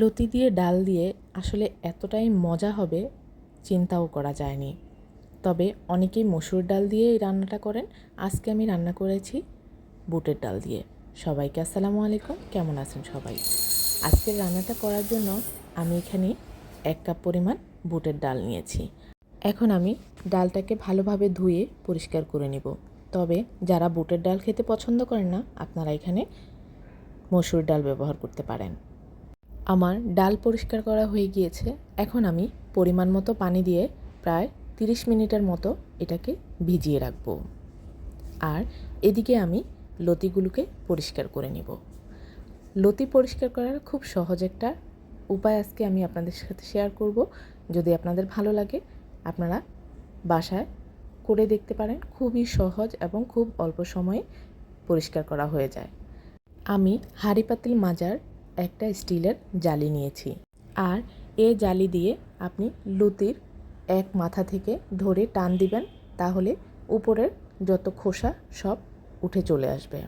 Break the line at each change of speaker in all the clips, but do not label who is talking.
লতি দিয়ে ডাল দিয়ে আসলে এতটাই মজা হবে চিন্তাও করা যায়নি। তবে অনেকেই মসুর ডাল দিয়ে এই রান্নাটা করেন। আজকে আমি রান্না করেছি বুটের ডাল দিয়ে। সবাইকে আসসালামু আলাইকুম। কেমন আছেন সবাই? আজকের রান্নাটা করার জন্য আমি এখানে এক কাপ পরিমাণ বুটের ডাল নিয়েছি। এখন আমি ডালটাকে ভালোভাবে ধুয়ে পরিষ্কার করে নেব। তবে যারা বুটের ডাল খেতে পছন্দ করেন না, আপনারা এখানে মসুর ডাল ব্যবহার করতে পারেন। আমার ডাল পরিষ্কার করা হয়ে গিয়েছে। এখন আমি পরিমাণ মতো পানি দিয়ে প্রায় তিরিশ মিনিটের মতো এটাকে ভিজিয়ে রাখব। আর এদিকে আমি লতিগুলোকে পরিষ্কার করে নেব। লতি পরিষ্কার করার খুব সহজ একটা উপায় আজকে আমি আপনাদের সাথে শেয়ার করব। যদি আপনাদের ভালো লাগে, আপনারা বাসায় করে দেখতে পারেন। খুবই সহজ এবং খুব অল্প সময়ে পরিষ্কার করা হয়ে যায়। আমি হাঁড়ি পাতিল মাজার একটা স্টিলের জালি নিয়েছি। আর এ জালি দিয়ে আপনি লুতির এক মাথা থেকে ধরে টান দিবেন, তাহলে উপরের যত খোসা সব উঠে চলে আসবে।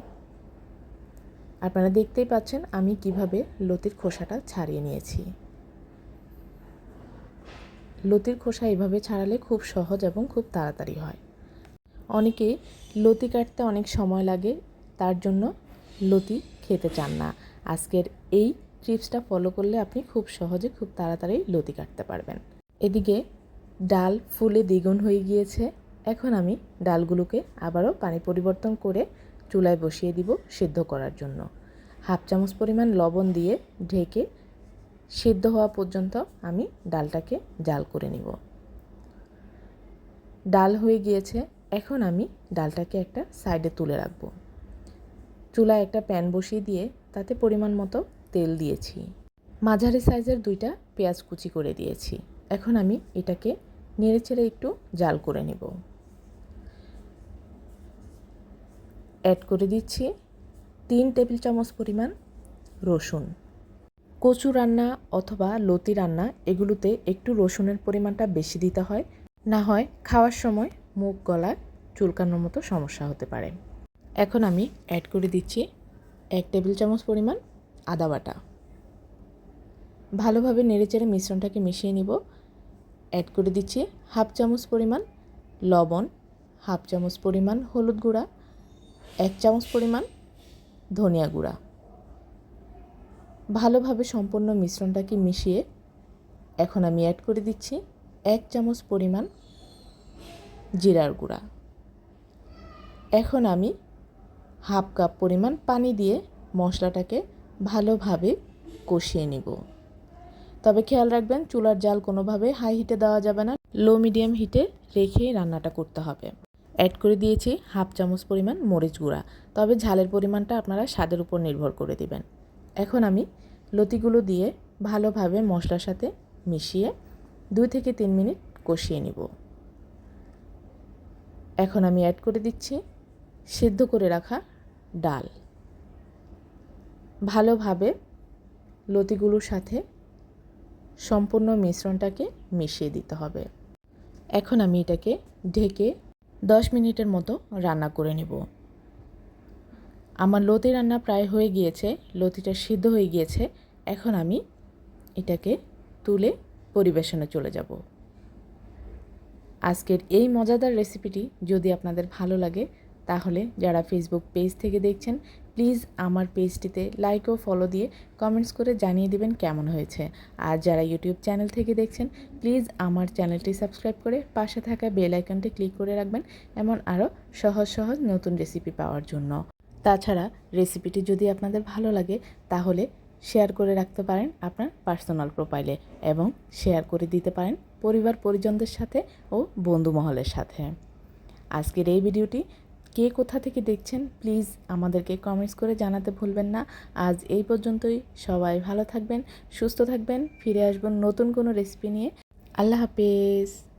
আপনারা দেখতেই পাচ্ছেন আমি কীভাবে লতির খোসাটা ছাড়িয়ে নিয়েছি। লতির খোসা এভাবে ছাড়ালে খুব সহজ এবং খুব তাড়াতাড়ি হয়। অনেকেই লতি কাটতে অনেক সময় লাগে, তার জন্য লতি খেতে চান না। আজকের এই টিপসটা ফলো করলে আপনি খুব সহজে খুব তাড়াতাড়ি লতি কাটতে পারবেন। এদিকে ডাল ফুলে দ্বিগুণ হয়ে গিয়েছে। এখন আমি ডালগুলোকে আবারও পানি পরিবর্তন করে চুলায় বসিয়ে দিব সিদ্ধ করার জন্য। হাফ চামচ পরিমাণ লবণ দিয়ে ঢেকে সিদ্ধ হওয়া পর্যন্ত আমি ডালটাকে জাল করে নিব। ডাল হয়ে গিয়েছে। এখন আমি ডালটাকে একটা সাইডে তুলে রাখব। চুলায় একটা প্যান বসিয়ে দিয়ে তাতে পরিমাণ মতো তেল দিয়েছি। মাঝারি সাইজের দুইটা পেঁয়াজ কুচি করে দিয়েছি। এখন আমি এটাকে নেড়ে চেড়ে একটু জাল করে নেব। অ্যাড করে দিচ্ছি তিন টেবিল চামচ পরিমাণ রসুন। কচু রান্না অথবা লতি রান্না এগুলোতে একটু রসুনের পরিমাণটা বেশি দিতে হয়। না হয় খাওয়ার সময় মুখ গলায় চুলকানোর মতো সমস্যা হতে পারে। এখন আমি অ্যাড করে দিচ্ছি এক টেবিল চামচ পরিমাণ আদা বাটা। ভালোভাবে নেড়েচেড়ে মিশ্রণটাকে মিশিয়ে নিব। অ্যাড করে দিচ্ছি হাফ চামচ পরিমাণ লবণ, হাফ চামচ পরিমাণ হলুদ গুঁড়া, এক চামচ পরিমাণ ধনিয়া গুঁড়া। ভালোভাবে সম্পূর্ণ মিশ্রণটাকে মিশিয়ে এখন আমি অ্যাড করে দিচ্ছি এক চামচ পরিমাণ জিরার গুঁড়া। এখন আমি হাফ কাপ পরিমাণ পানি দিয়ে মশলাটাকে ভালোভাবে কষিয়ে নিব। তবে খেয়াল রাখবেন, চুলার জাল কোনোভাবে হাই হিটে দেওয়া যাবে না। লো মিডিয়াম হিটে রেখে রান্নাটা করতে হবে। অ্যাড করে দিয়েছি হাফ চামচ পরিমাণ মরিচ গুঁড়া। তবে ঝালের পরিমাণটা আপনারা স্বাদের উপর নির্ভর করে দিবেন। এখন আমি লতিগুলো দিয়ে ভালোভাবে মশলার সাথে মিশিয়ে দুই থেকে তিন মিনিট কষিয়ে নিব। এখন আমি অ্যাড করে দিচ্ছি সিদ্ধ করে রাখা ডাল। ভালোভাবে লতিগুলোর সাথে সম্পূর্ণ মিশ্রণটাকে মিশিয়ে দিতে হবে। এখন আমি এটাকে ঢেকে দশ মিনিটের মতো রান্না করে নেব। আমার লতি রান্না প্রায় হয়ে গিয়েছে, লতিটা সিদ্ধ হয়ে গিয়েছে। এখন আমি এটাকে তুলে পরিবেশনে চলে যাব। আজকের এই মজাদার রেসিপিটি যদি আপনাদের ভালো লাগে তাহলে যারা ফেসবুক পেজ থেকে দেখছেন প্লিজ আমার পেজটিতে লাইক ও ফলো দিয়ে কমেন্টস করে জানিয়ে দিবেন কেমন হয়েছে। আর যারা ইউটিউব চ্যানেল থেকে দেখছেন প্লিজ আমার চ্যানেলটি সাবস্ক্রাইব করে পাশে থাকা বেল আইকনটি ক্লিক করে রাখবেন, এমন আরও সহজ সহজ নতুন রেসিপি পাওয়ার জন্য। তাছাড়া রেসিপিটি যদি আপনাদের ভালো লাগে, তাহলে শেয়ার করে রাখতে পারেন আপনার পার্সোনাল প্রোফাইলে এবং শেয়ার করে দিতে পারেন পরিবার পরিজনদের সাথে ও বন্ধু মহলের সাথে। আজকের এই ভিডিওটি কে কোথা থেকে দেখছেন, প্লিজ আমাদেরকে কমেন্টস করে জানাতে ভুলবেন না। আজ এই পর্যন্তই, সবাই ভালো থাকবেন, সুস্থ থাকবেন, ফিরে আসবেন নতুন কোনো রেসিপি নিয়ে। আল্লাহ হাফেজ।